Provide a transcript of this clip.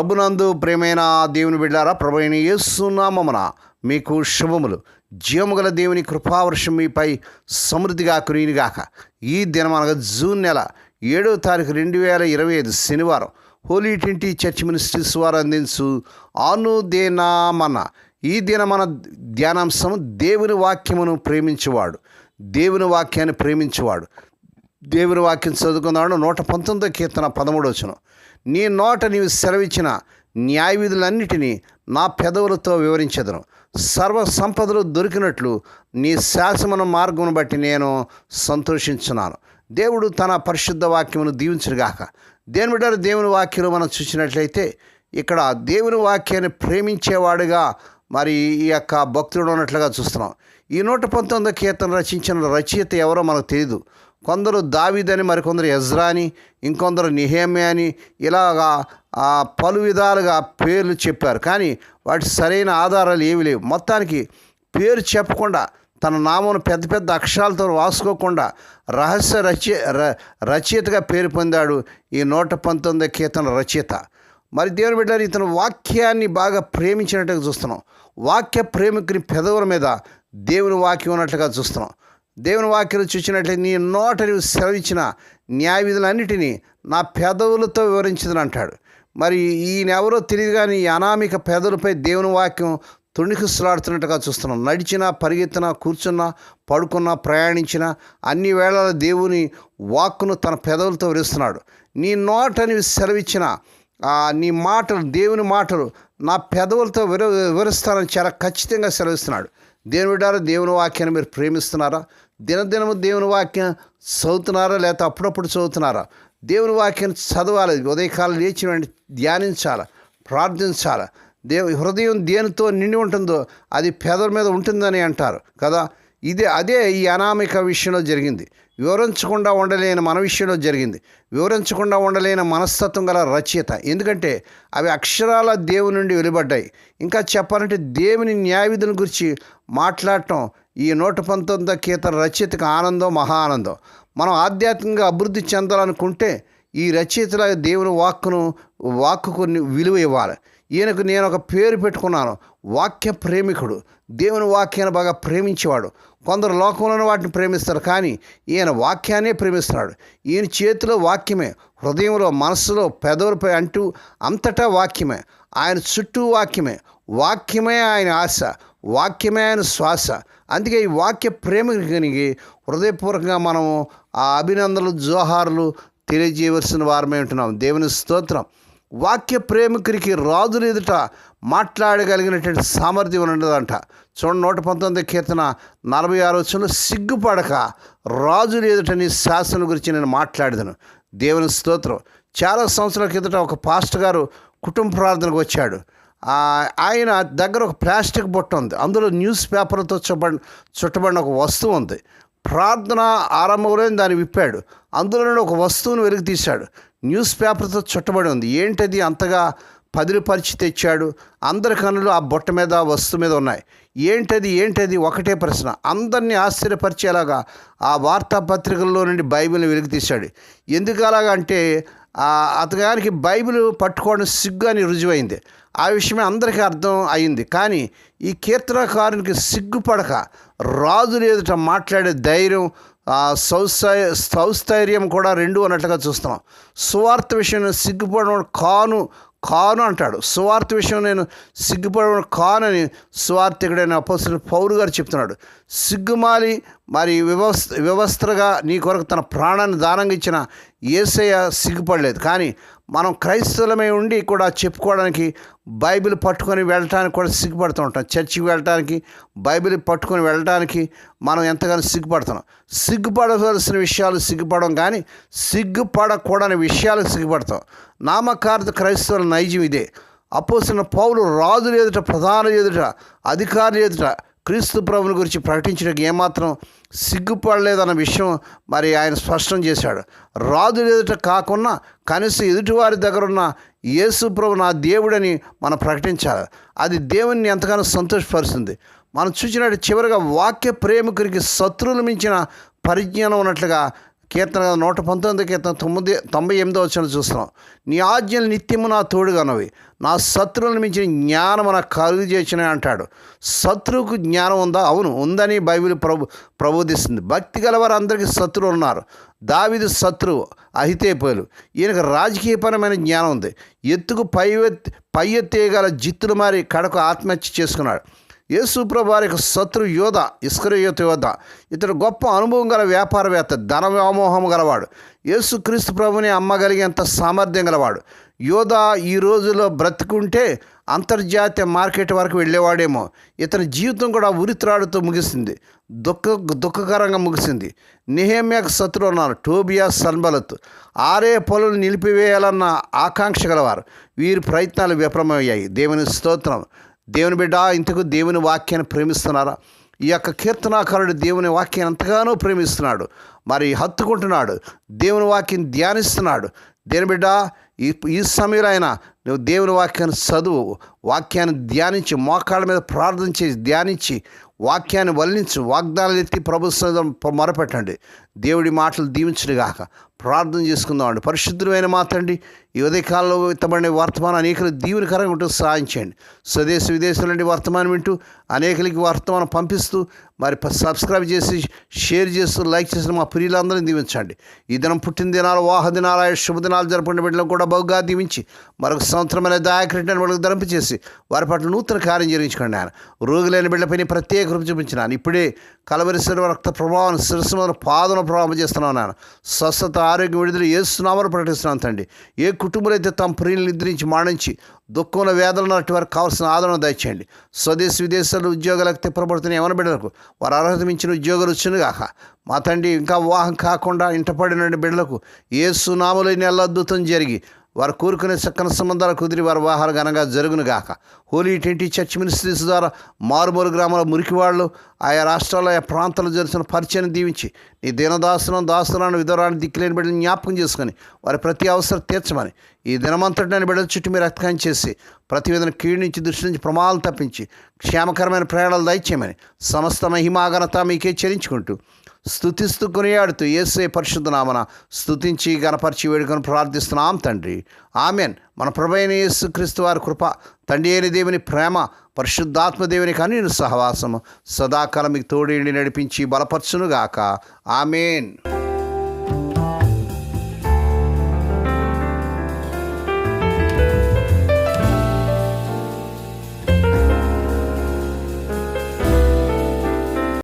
ప్రభునందు ప్రేమైన దేవుని బిడ్డారా ప్రభుని ఏసునామమున యేసునామమున మీకు శుభములు. జీవముగల దేవుని కృపావర్షం మీపై సమృద్ధిగా కురినిగాక ఈ దినం అనగా జూన్ నెల ఏడవ తారీఖు రెండు వేల ఇరవై ఐదు శనివారం హోలీ ట్వంటీ చర్చ్ మినిస్ట్రీస్ వారు అందించు అనుదేనామన. ఈ దిన మన ధ్యానాంశం దేవుని వాక్యమును ప్రేమించువాడు. దేవుని వాక్యాన్ని ప్రేమించువాడు. దేవుని వాక్యం చదువుకున్నాడు నూట పంతొమ్మిదో కీర్తన పదమూడవచనం నీ నోట నీవు సెలవిచ్చిన న్యాయవిధులన్నిటినీ నా పెదవులతో వివరించదను. సర్వ సంపదలు దొరికినట్లు నీ శాసమన మార్గమును బట్టి నేను సంతోషించున్నాను దేవుడు తన పరిశుద్ధ వాక్యమును దీవించుగాక దేని బిడ్డారు దేవుని వాక్యం మనం చూసినట్లయితే ఇక్కడ దేవుని వాక్యాన్ని ప్రేమించేవాడుగా మరి ఈ యొక్క భక్తుడు ఉన్నట్లుగా చూస్తున్నాం. ఈ నూట పంతొమ్మిది కీర్తన రచించిన రచయిత ఎవరో మనకు తెలియదు కొందరు దావిదని మరికొందరు ఎజ్రాని ఇంకొందరు నిహేమే అని ఇలాగా పలు విధాలుగా పేర్లు చెప్పారు. కానీ వాటి సరైన ఆధారాలు ఏమి లేవు. మొత్తానికి పేరు చెప్పకుండా తన నామను పెద్ద పెద్ద అక్షరాలతో రాసుకోకుండా రహస్య రచయ ర- రచయితగా పేరు పొందాడు ఈ నూట పంతొమ్మిది కీర్తన రచయిత. మరి దేవుని బిడ్డారు ఇతను వాక్యాన్ని బాగా ప్రేమించినట్టుగా చూస్తున్నాం. వాక్య ప్రేమికుని పెదవుల మీద దేవుని వాక్యం ఉన్నట్లుగా చూస్తున్నాం. దేవుని వాక్యం చూసినట్లయితే నీ నోట సెలవిచ్చిన న్యాయ విధులన్నిటినీ నా పెదవులతో వివరించదని అంటాడు. మరి ఈయన ఎవరో తెలియదు కానీ ఈ అనామిక పెదవులపై దేవుని వాక్యం తుణికిస్తులాడుతున్నట్టుగా చూస్తున్నాం. నడిచినా పరిగెత్తినా కూర్చున్నా పడుకున్నా ప్రయాణించినా అన్ని వేళల దేవుని వాక్కును తన పెదవులతో విరుస్తున్నాడు నీ నోటని సెలవిచ్చిన నీ మాటలు దేవుని మాటలు నా పెదవులతో విర వివరిస్తానని చాలా ఖచ్చితంగా సెలవిస్తున్నాడు. దేవుని బిడ్డారా దేవుని వాక్యాన్ని మీరు ప్రేమిస్తున్నారా? దినదినము దేవుని వాక్యం చదువుతున్నారా లేకపోతే అప్పుడప్పుడు చదువుతున్నారా? దేవుని వాక్యం చదవాలి ఉదయకాలం లేచి వెంటనే ధ్యానించాలి ప్రార్థించాలి? దేవు హృదయం దేనితో నిండి ఉంటుందో అది పేదల మీద ఉంటుందని అంటారు కదా. ఇది అదే ఈ అనామిక విషయంలో జరిగింది. వివరించకుండా ఉండలేని మన విషయంలో జరిగింది. వివరించకుండా ఉండలేని మనస్తత్వం గల రచయిత. ఎందుకంటే అవి అక్షరాల దేవుని నుండి వెలువడ్డాయి. ఇంకా చెప్పాలంటే దేవుని న్యాయ విధుల గురించి మాట్లాడటం ఈ నూట పంతొమ్మిది కీర్తన రచయితకు ఆనందం మహా ఆనందం. మనం ఆధ్యాత్మికంగా అభివృద్ధి చెందాలనుకుంటే ఈ రచయితల దేవుని వాక్కును వాక్కుకు విలువ ఇవ్వాలి. ఈయనకు నేను ఒక పేరు పెట్టుకున్నాను. వాక్య ప్రేమికుడు. దేవుని వాక్యాన్ని బాగా ప్రేమించేవాడు. కొందరు లోకంలోనే వాటిని ప్రేమిస్తారు కానీ ఈయన వాక్యాన్నే ప్రేమిస్తున్నాడు ఈయన చేతిలో వాక్యమే హృదయంలో మనస్సులో పెదవులపై అంటూ అంతటా వాక్యమే. ఆయన చుట్టూ వాక్యమే. వాక్యమే ఆయన ఆశ. వాక్యమే ఆయన శ్వాస. అందుకే ఈ వాక్య ప్రేమికునికి హృదయపూర్వకంగా మనము ఆ అభినందనలు జోహార్లు తెలియజేయవలసిన వారమే ఉంటున్నాం. దేవుని స్తోత్రం. వాక్య ప్రేమికుడికి రాజుని ఎదుట మాట్లాడగలిగినటువంటి సామర్థ్యం ఉండదంట చూడండి నూట పంతొమ్మిది కీర్తన నలభై ఆరు వచ్చిన సిగ్గుపడక రాజుని ఎదుట నీ శాసనం గురించి నేను మాట్లాడదను. దేవుని స్తోత్రం. చాలా సంవత్సరాల కిందట ఒక పాస్టర్ గారు కుటుంబ ప్రార్థనకు వచ్చాడు. ఆయన దగ్గర ఒక ప్లాస్టిక్ బుట్ట ఉంది. అందులో న్యూస్ పేపర్తో చుట్టబడి చుట్టబడిన ఒక వస్తువు ఉంది. ప్రార్థన ఆరంభంలోనే దాన్ని విప్పాడు. అందులో నుండి ఒక వస్తువును వెలికి తీశాడు. న్యూస్ పేపర్తో చుట్టబడి ఉంది. ఏంటది? అంతగా పదిలిపరిచి తెచ్చాడు. అందరి కన్నులు ఆ బొట్ట మీద ఆ వస్తువు మీద ఉన్నాయి. ఏంటది? ఏంటది? ఒకటే ప్రశ్న. అందరినీ ఆశ్చర్యపరిచేలాగా ఆ వార్తాపత్రికల్లో నుండి బైబిల్ని వెలికి తీశాడు. ఎందుకు అలాగా అంటే అతగానికి బైబిల్ పట్టుకోవడం సిగ్గు అని రుజువైంది. ఆ విషయమే అందరికీ అర్థం అయింది. కానీ ఈ కీర్తనకారునికి సిగ్గుపడక రాజులు ఎదుట మాట్లాడే ధైర్యం సౌస్థై సౌస్థైర్యం కూడా రెండు అన్నట్లుగా చూస్తున్నాం సువార్త విషయం సిగ్గుపడడం కాను కాను అంటాడు. సువార్త విషయం నేను సిగ్గుపడడం కానని సువార్థికుడైన అపోసిన పౌరు గారు చెప్తున్నాడు. సిగ్గుమాలి మరి వ్యవస్థ వ్యవస్థగా నీ కొరకు తన ప్రాణాన్ని దానంగా ఇచ్చిన ఏసయ్య సిగ్గుపడలేదు. కానీ మనం క్రైస్తవులమై ఉండి కూడా చెప్పుకోవడానికి బైబిల్ పట్టుకొని వెళ్ళటానికి కూడా సిగ్గుపడుతూ ఉంటాం. చర్చికి వెళ్ళటానికి బైబిల్ పట్టుకొని వెళ్ళటానికి మనం ఎంతగానో సిగ్గుపడుతున్నాం. సిగ్గుపడవలసిన విషయాలు సిగ్గుపడడం కానీ సిగ్గుపడకూడని విషయాలకు సిగ్గుపడతాం. నామకార్థ క్రైస్తవుల నైజం ఇదే. అపోసిన పౌలు రాజులు ఎదుట ప్రధానులు ఎదుట అధికారులు ఎదుట క్రీస్తు ప్రభుని గురించి ప్రకటించడానికి ఏమాత్రం సిగ్గుపడలేదన్న విషయం మరి ఆయన స్పష్టం చేశాడు. రాజుల ఎదుట కాకుండా కనీసం ఎదుటివారి దగ్గర ఉన్న యేసు ప్రభు నా దేవుడని మనం ప్రకటించాలి. అది దేవుణ్ణి ఎంతగానో సంతోషపరుస్తుంది. మనం చూసినట్టు చివరిగా వాక్య ప్రేమికునికి శత్రువులు మించిన పరిజ్ఞానం ఉన్నట్లుగా కీర్తన నూట పంతొమ్మిది కీర్తన తొమ్మిది తొంభై ఎనిమిదో వచ్చిన చూస్తున్నాం. నీ ఆజ్ఞలు నిత్యము నా తోడుగానవి. నా శత్రువులను మించిన జ్ఞానం నాకు కలుగు చేసిన అంటాడు. శత్రువుకు జ్ఞానం ఉందా? అవును ఉందని బైబిల్ ప్రభు ప్రబోధిస్తుంది. భక్తి గలవారు అందరికీ శత్రువులు ఉన్నారు. దావిది శత్రువు అహితేపోలు. ఈయనకు రాజకీయపరమైన జ్ఞానం ఉంది. ఎత్తుకు పై పై ఎత్తేయగల జిత్తులు మారి కడకు ఆత్మహత్య చేసుకున్నాడు. యేసుప్రభారికి శత్రు యోధ ఇస్కరయోత యోధ. ఇతడు గొప్ప అనుభవం గల వ్యాపారవేత్త ధన వ్యామోహం గలవాడు. యేసుక్రీస్తు ప్రభుని అమ్మగలిగేంత సామర్థ్యం గలవాడు. యోధ ఈ రోజులో బ్రతుకుంటే అంతర్జాతీయ మార్కెట్ వరకు వెళ్ళేవాడేమో. ఇతని జీవితం కూడా ఉరిత్రాడుతూ ముగిసింది. దుఃఖ దుఃఖకరంగా ముగిసింది. నిహేమ్యాకు శత్రువు ఉన్నారు టోబియా సన్బలత్ ఆరే పనులు నిలిపివేయాలన్న ఆకాంక్ష గలవారు. వీరి ప్రయత్నాలు విఫలమయ్యాయి దేవుని స్తోత్రం. దేవుని బిడ్డ ఇంతకు దేవుని వాక్యాన్ని ప్రేమిస్తున్నారా? ఈ యొక్క కీర్తనాకారుడు దేవుని వాక్యాన్ని ఎంతగానో ప్రేమిస్తున్నాడు. మరి హత్తుకుంటున్నాడు. దేవుని వాక్యం ధ్యానిస్తున్నాడు. దేని బిడ్డ ఈ ఈ సమయంలో అయినా నువ్వు దేవుని వాక్యాన్ని చదువు వాక్యాన్ని ధ్యానించి మోకాళ్ళ మీద ప్రార్థన చేసి ధ్యానించి వాక్యాన్ని వల్లించు వాగ్దానాలు ఎత్తి ప్రభు మొరపెట్టండి. దేవుడి మాటలు దీవించుడుగాక ప్రార్థన చేసుకుందామండి. పరిశుద్ధమైన మాత్రండి ఈ ఉదయకాలంలో ఇతబడిన వర్తమానం అనేకలు దీవునికరంగా ఉంటూ సహాయం చేయండి స్వదేశ విదేశాల నుండి వర్తమానం వింటూ అనేకలకి వర్తమానం పంపిస్తూ మరి సబ్స్క్రైబ్ చేసి షేర్ చేస్తూ లైక్ చేసిన మా ప్రియులందరినీ దీవించండి. ఈ దినం పుట్టిన దినాలు వాహ దినాలు శుభదినాలు జరుపుకునే బిడ్డలను కూడా బహుగా దీవించి మరొక సంవత్సరమైన అనే వాళ్ళకి ధరింప చేసి వారి పట్ల నూతన కార్యం జరిగించుకోండి ఆయన రోగులైన బిడ్డపైన ప్రత్యేక రూపు చూపించినాను ఇప్పుడే కలవరిశ్వర రక్త ప్రభావం శిరస్సు పాదన ప్రభావం చేస్తున్నాను నాన్న స్వస్థత ఆరోగ్యం విడుదల ఏస్తున్నామని ప్రకటిస్తున్నాను తండ్రి. ఏ కుటుంబాలు అయితే తమ ప్రియులు నిద్రించి మాణించి దుఃఖంలో వేదనలు అటు వారికి కావాల్సిన ఆదరణ దయచేయండి. స్వదేశ విదేశాల్లో ఉద్యోగాలకు తిప్పబడుతున్న ఏమైనా బిడ్డలకు వారు అర్హత మించిన ఉద్యోగాలు వచ్చిన కాక మా తండ్రి ఇంకా వివాహం కాకుండా ఇంటపడిన బిడ్డలకు ఏ సునామలైన అద్భుతం జరిగి వారు కోరుకునే చక్కని సంబంధాలు కుదిరి వారి వాహాలు ఘనంగా జరుగునుగాక హోలీ ట్వంటీ చర్చ్ మినిస్ట్రీస్ ద్వారా మారుమూరు గ్రామాల మురికివాళ్ళు ఆయా రాష్ట్రాల్లో ఆయా ప్రాంతాల్లో జరుగుతున్న పరిచయం దీవించి నీ దీనదాసులను దాసులను విధవరాన్ని దిక్కులేని బిడ్డలు జ్ఞాపకం చేసుకొని వారి ప్రతి అవసరం తీర్చమని ఈ దినమంతటిని బిడ్డల చుట్టూ మీరు రక్తకాయం చేసి ప్రతి విధంగా కీడు నుంచి దృష్టి నుంచి ప్రమాదాలు తప్పించి క్షేమకరమైన ప్రయాణాలు దయచేయమని సమస్త మహిమాఘనత మీకే చెల్లించుకుంటూ స్థుతిస్తూ కొనియాడుతూ ఏసే పరిశుద్ధనామన స్థుతించి గణపరిచి వేడుకొని ప్రార్థిస్తున్నాం తండ్రి. ఆమెన్. మన ప్రభైన యేసు క్రీస్తు వారి కృప తండ్రి అయిన దేవుని ప్రేమ పరిశుద్ధాత్మ దేవుని కానీ సహవాసము సదాకాలం మీకు తోడేండి నడిపించి బలపరచునుగాక. ఆమెన్.